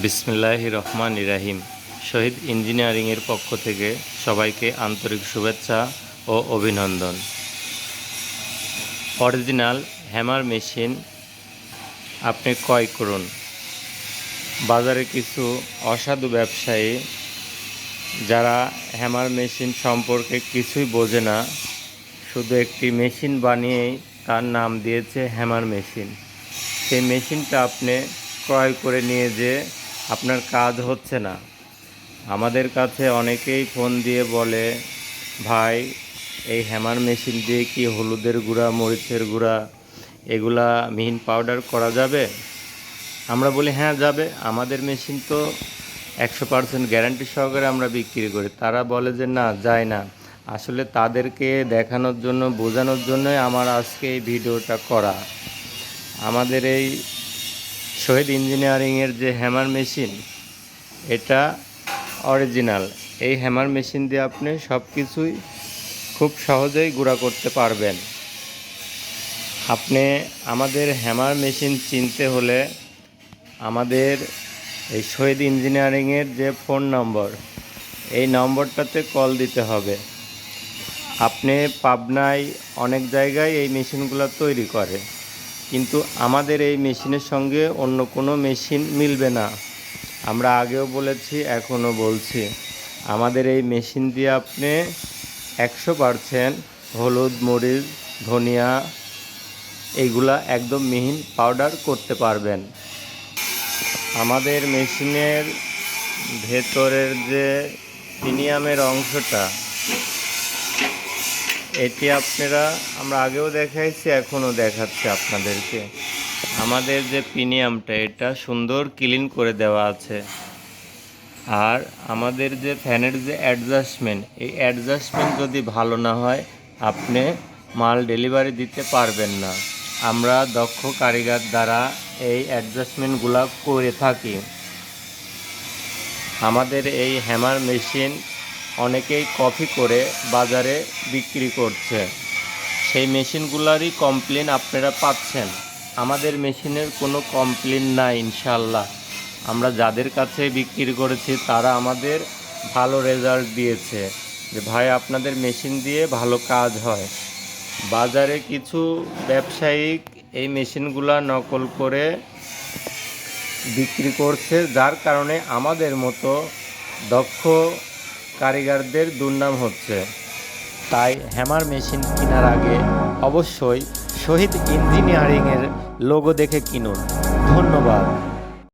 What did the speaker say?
বিসমিল্লাহ রহমান ইরাহিম। শহীদ ইঞ্জিনিয়ারিংয়ের পক্ষ থেকে সবাইকে আন্তরিক শুভেচ্ছা ও অভিনন্দন। অরিজিনাল হ্যামার মেশিন আপনি ক্রয় করুন। বাজারে কিছু অসাধু ব্যবসায়ী যারা হ্যামার মেশিন সম্পর্কে কিছুই বোঝে না, শুধু একটি মেশিন বানিয়েই তার নাম দিয়েছে হ্যামার মেশিন। সেই মেশিনটা আপনি ক্রয় করে নিয়ে যে আপনার কাজ হচ্ছে না। আমাদের কাছে অনেকেই ফোন দিয়ে বলে, ভাই, এই হ্যামার মেশিন দিয়ে কি হলুদের গুঁড়া, মরিচের গুঁড়া, এগুলা মিহিন পাউডার করা যাবে? আমরা বলি হ্যাঁ যাবে। আমাদের মেশিন তো একশো পার্সেন্ট গ্যারান্টি সহকারে আমরা বিক্রি করি। তারা বলে যে, না, যায় না। আসলে তাদেরকে দেখানোর জন্য, বোঝানোর জন্যই আমার আজকে এই ভিডিওটা করা। আমাদের এই শহীদ ইঞ্জিনিয়ারিংয়ের যে হ্যামার মেশিন, এটা অরিজিনাল। এই হ্যামার মেশিন দিয়ে আপনি সব কিছুই খুব সহজেই গুঁড়া করতে পারবেন। আপনি আমাদের হ্যামার মেশিন চিনতে হলে আমাদের এই শহীদ ইঞ্জিনিয়ারিংয়ের যে ফোন নম্বর, এই নম্বরটাতে কল দিতে হবে। আপনি পাবনায় অনেক জায়গায় এই মেশিনগুলো তৈরি করে। কিন্তু আমাদের এই মেশিনের সঙ্গে অন্য কোনো মেশিন মিলবে না। আমরা আগেও বলেছি, এখনও বলছি। আমাদের এই মেশিন দিয়ে আপনি একশো পারসেন্ট হলুদ, মরিচ, ধনিয়া এইগুলা একদম মিহিন পাউডার করতে পারবেন। আমাদের মেশিনের ভেতরের যে প্রিমিয়ামের অংশটা এটি আপনারা, আমরা আগেও দেখাইছি, এখনও দেখাচ্ছি আপনাদেরকে। আমাদের যে প্রিমিয়ামটা এটা সুন্দর ক্লিন করে দেওয়া আছে। আর আমাদের যে ফ্যানের যে অ্যাডজাস্টমেন্ট, এই অ্যাডজাস্টমেন্ট যদি ভালো না হয়, আপনি মাল ডেলিভারি দিতে পারবেন না। আমরা দক্ষ কারিগর দ্বারা এই অ্যাডজাস্টমেন্টগুলো করে থাকি। আমাদের এই হ্যামার মেশিন অনেকেই কপি করে বাজারে বিক্রি করছে। সেই মেশিনগুলোরই কমপ্লেন আপনারা পাচ্ছেন। আমাদের মেশিনের কোনো কমপ্লেন নাই ইনশাল্লাহ আমরা যাদের কাছে বিক্রি করেছি, তারা আমাদের ভালো রেজাল্ট দিয়েছে যে, ভাই, আপনাদের মেশিন দিয়ে ভালো কাজ হয়। বাজারে কিছু ব্যবসায়িক এই মেশিনগুলা নকল করে বিক্রি করছে, যার কারণে আমাদের মতো দক্ষ কারিগরদের দুর্নাম হচ্ছে। তাই হ্যামার মেশিন কেনার আগে অবশ্যই শহীদ ইঞ্জিনিয়ারিংয়ের লোগো দেখে কিনুন। ধন্যবাদ।